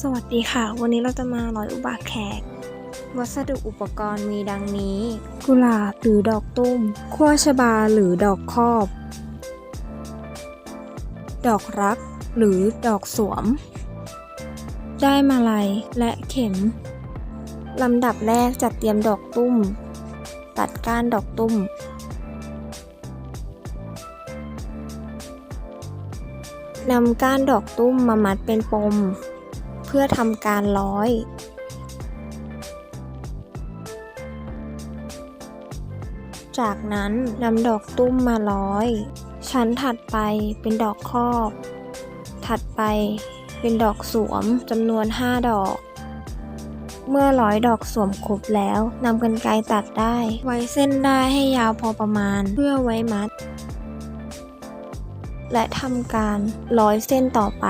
สวัสดีค่ะ วันนี้เราจะมาร้อยอุบาแขก วัสดุอุปกรณ์มีดังนี้ กุหลาบหรือดอกตุ้มขั้วชบาหรือดอกคอบ ดอกรัก หรือดอกสวม ได้มาลัยและเข็ม ลำดับแรกจัดเตรียมดอกตุ้ม ตัดก้านดอกตุ้มนำก้านดอกตุ้มมามัดเป็นปมเพื่อทำการร้อย จากนั้นนำดอกตุ้มมาร้อย ชั้นถัดไปเป็นดอกครอบ ถัดไปเป็นดอกสวมจำนวน 5 ดอก เมื่อร้อยดอกสวมครบแล้วนำกรรไกรตัดได้ ไว้เส้นได้ให้ยาวพอประมาณเพื่อไว้มัด และทำการร้อยเส้นต่อไป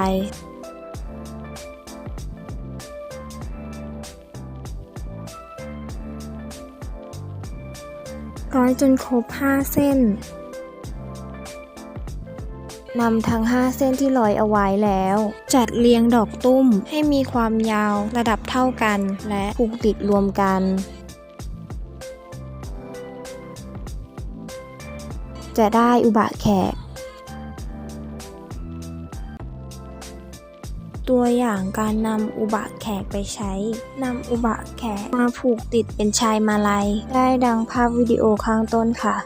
ร้อยจนครบ 5 เส้นนำทั้ง 5 เส้นที่ร้อยเอาไว้แล้ว จัดเรียงดอกตุ้มให้มีความยาวระดับเท่ากัน และผูกติดรวมกัน จะได้อุบะแขก ตัวอย่างการนำอุบะแขกไปใช้นำอุบะแขกมาผูกติดเป็นชายมาลัย ได้ดังภาพวิดีโอข้างต้นค่ะ